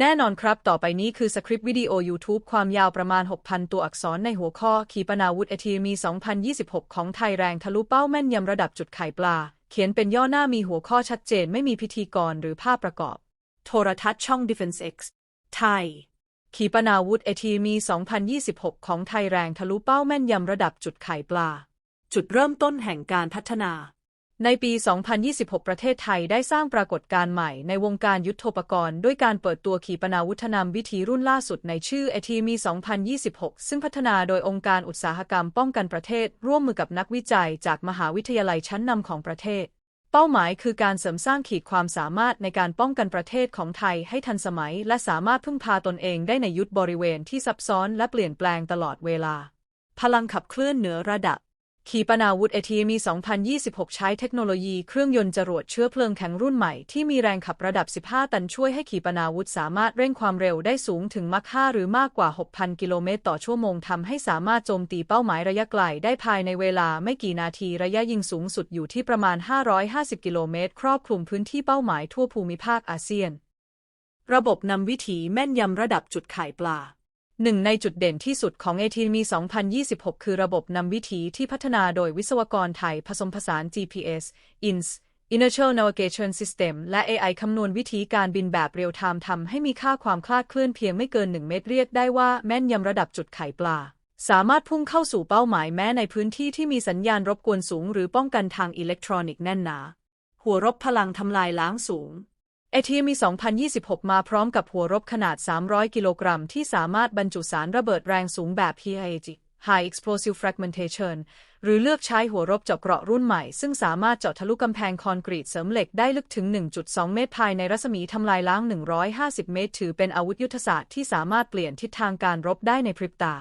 แน่นอนครับ ต่อไปนี้คือสคริปต์วิดีโอ YouTube ความยาวประมาณ 6,000 ตัวอักษรในหัวข้อ ขีปนาวุธเอทีมี 2026 ของไทยแรงทะลุเป้าแม่นยำระดับจุดไข่ปลา เขียนเป็นย่อหน้ามีหัวข้อชัดเจนไม่มีพิธีกรหรือภาพประกอบ โทรทัศน์ช่อง Defense X ไทย ขีปนาวุธเอทีมี 2026 ของไทยแรงทะลุเป้าแม่นยำระดับจุดไข่ปลา จุดเริ่มต้นแห่งการพัฒนา ในปี 2026 ประเทศไทยได้สร้างปรากฏการณ์ใหม่ในวงการยุทโธปกรณ์ ด้วยการเปิดตัวขีปนาวุธนำวิธีรุ่นล่าสุดในชื่อ ATMI 2026 ซึ่งพัฒนาโดยองค์การอุตสาหกรรมป้องกันประเทศ ร่วมมือกับนักวิจัยจากมหาวิทยาลัยชั้นนำของประเทศ เป้าหมายคือการเสริมสร้างขีดความสามารถในการป้องกันประเทศของไทยให้ทันสมัย และสามารถพึ่งพาตนเองได้ในยุทธบริเวณที่ซับซ้อนและเปลี่ยนแปลงตลอดเวลา พลังขับเคลื่อนเหนือระดับ ขีปนาวุธ ATMI 2026 ใช้เทคโนโลยีเครื่องยนต์จรวดเชื้อเพลิงแข็งรุ่นใหม่ที่มีแรงขับระดับ 15 ตันช่วยให้ขีปนาวุธสามารถเร่งความเร็วได้สูงถึงมัค5หรือมากกว่า 6,000 กิโลเมตรต่อชั่วโมงทำให้สามารถโจมตีเป้าหมายระยะไกลได้ภายในเวลาไม่กี่นาทีระยะยิงสูงสุดอยู่ที่ประมาณ 550 กิโลเมตร ครอบคลุมพื้นที่เป้าหมายทั่วภูมิภาคอาเซียน ระบบนำวิถีแม่นยำระดับจุดไข่ปลา หนึ่งในจุดเด่นที่สุดของ ATMI 2026 คือระบบนำวิถีที่พัฒนาโดยวิศวกรไทยผสมผสาน GPS INS Inertial Navigation System และ AI คำนวณวิธีการบินแบบเรียลไทม์ทำให้มีค่าความคลาดเคลื่อนเพียงไม่เกิน 1 เมตรเรียกได้ว่าแม่นยำระดับจุดไข่ปลา สามารถพุ่งเข้าสู่เป้าหมายแม้ในพื้นที่ที่มีสัญญาณรบกวนสูง หรือป้องกันทางอิเล็กทรอนิกส์แน่นหนา หัวรบพลังทำลายล้างสูง เอทีมี2026 มาพร้อมกับหัวรบขนาด 300 กิโลกรัม ที่สามารถบรรจุสารระเบิดแรงสูงแบบ PIG High Explosive Fragmentation หรือเลือกใช้หัวรบเจาะเกราะรุ่นใหม่ ซึ่งสามารถเจาะทะลุกำแพงคอนกรีตเสริมเหล็กได้ลึกถึง 1.2 เมตรภายในรัศมีทำลายล้าง 150 เมตร ถือเป็นอาวุธยุทธศาสตร์ที่สามารถเปลี่ยนทิศทางการรบได้ในพริบตา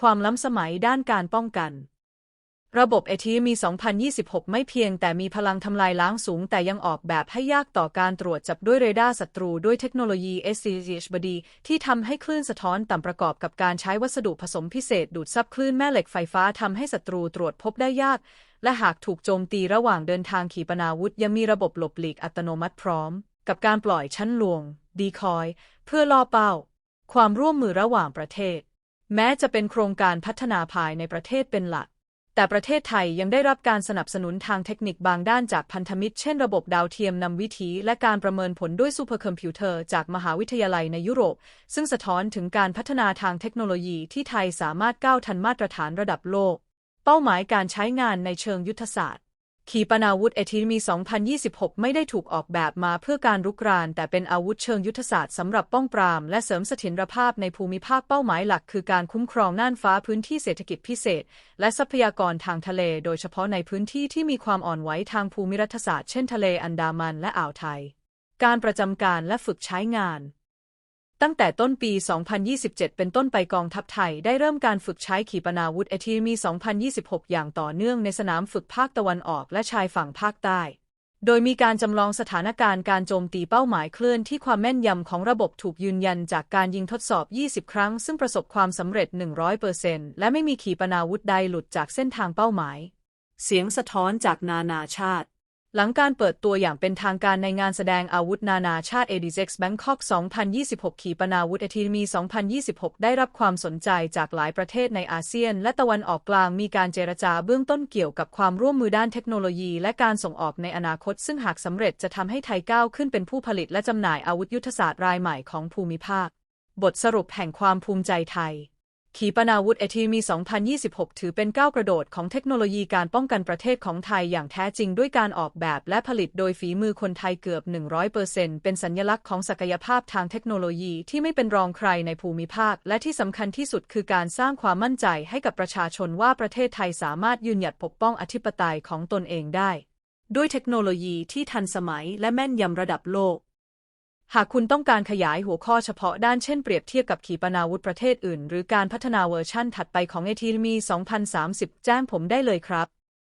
ความล้ำสมัยด้านการป้องกัน ระบบเอทีมี 2026 ไม่เพียงแต่มีพลังทำลายล้างสูง แต่ยังออกแบบให้ยากต่อการตรวจจับด้วยเรดาร์ศัตรูด้วยเทคโนโลยี SCHBD ที่ทำให้คลื่นสะท้อนต่ำประกอบกับการใช้วัสดุผสมพิเศษดูดซับคลื่นแม่เหล็กไฟฟ้าทำให้ศัตรูตรวจพบได้ยาก และหากถูกโจมตีระหว่างเดินทางขีปนาวุธ ยังมีระบบหลบหลีกอัตโนมัติพร้อม กับการปล่อยชั้นลวง ดีคอย เพื่อล่อเป้า ความร่วมมือระหว่างประเทศ แม้จะเป็นโครงการพัฒนาภายในประเทศเป็นหลัก แต่ประเทศไทยยังได้รับการสนับสนุนทางเทคนิคบางด้านจากพันธมิตร เช่นระบบดาวเทียมนำวิถีและการประเมินผลด้วยซูเปอร์คอมพิวเตอร์จากมหาวิทยาลัยในยุโรป ซึ่งสะท้อนถึงการพัฒนาทางเทคโนโลยีที่ไทยสามารถก้าวทันมาตรฐานระดับโลก เป้าหมายการใช้งานในเชิงยุทธศาสตร์ ขีปนาวุธเอทีมี 2026 ไม่ได้ถูกออกแบบมาเพื่อการรุกราน แต่เป็นอาวุธเชิงยุทธศาสตร์สำหรับป้องปราม และเสริมเสถียรภาพในภูมิภาคเป้าหมายหลัก คือการคุ้มครองน่านฟ้าพื้นที่เศรษฐกิจพิเศษ และทรัพยากรทางทะเล โดยเฉพาะในพื้นที่ที่มีความอ่อนไหวทางภูมิรัฐศาสตร์เช่นทะเลอันดามันและอ่าวไทย การประจำการและฝึกใช้งาน ตั้งแต่ต้นปี 2027 เป็นต้นไปกองทัพไทยได้เริ่มการฝึกใช้ขีปนาวุธเอทีมี 2026 อย่างต่อเนื่องในสนามฝึกภาคตะวันออกและชายฝั่งภาคใต้ โดยมีการจำลองสถานการณ์การโจมตีเป้าหมายเคลื่อนที่ความแม่นยำของระบบถูกยืนยันจากการยิงทดสอบ 20 ครั้ง ซึ่งประสบความสำเร็จ 100%และไม่มีขีปนาวุธใดหลุดจากเส้นทางเป้าหมาย เสียงสะท้อนจากนานาชาติ หลังการเปิดตัวอย่างเป็นทางการในงานแสดงอาวุธนานาชาติ ADX Bangkok 2026 ขีปนาวุธเอทีมี2026 ได้รับความสนใจจากหลายประเทศในอาเซียน และตะวันออกกลางมีการเจรจาเบื้องต้นเกี่ยวกับความร่วมมือด้านเทคโนโลยี และการส่งออกในอนาคต ซึ่งหากสำเร็จจะทำให้ไทยก้าวขึ้นเป็นผู้ผลิตและจำหน่ายอาวุธยุทธศาสตร์รายใหม่ของภูมิภาค บทสรุปแห่งความภูมิใจไทย ขีปนาวุธเอทีมี 2026 ถือเป็นก้าวกระโดดของเทคโนโลยีการป้องกันประเทศของไทยอย่างแท้จริงด้วยการออกแบบและผลิตโดยฝีมือคนไทยเกือบ 100%เป็นสัญลักษณ์ของศักยภาพทางเทคโนโลยีที่ไม่เป็นรองใครในภูมิภาค และที่สำคัญที่สุดคือการสร้างความมั่นใจให้กับประชาชนว่าประเทศไทยสามารถยืนหยัดปกป้องอธิปไตยของตนเองได้ ด้วยเทคโนโลยีที่ทันสมัยและแม่นยำระดับโลก หากคุณต้องการขยายหัวข้อเฉพาะด้านเช่นเปรียบเทียบกับขีปนาวุธประเทศอื่น หรือการพัฒนาเวอร์ชั่นถัดไปของเอทีมี 2030 แจ้งผมได้เลยครับ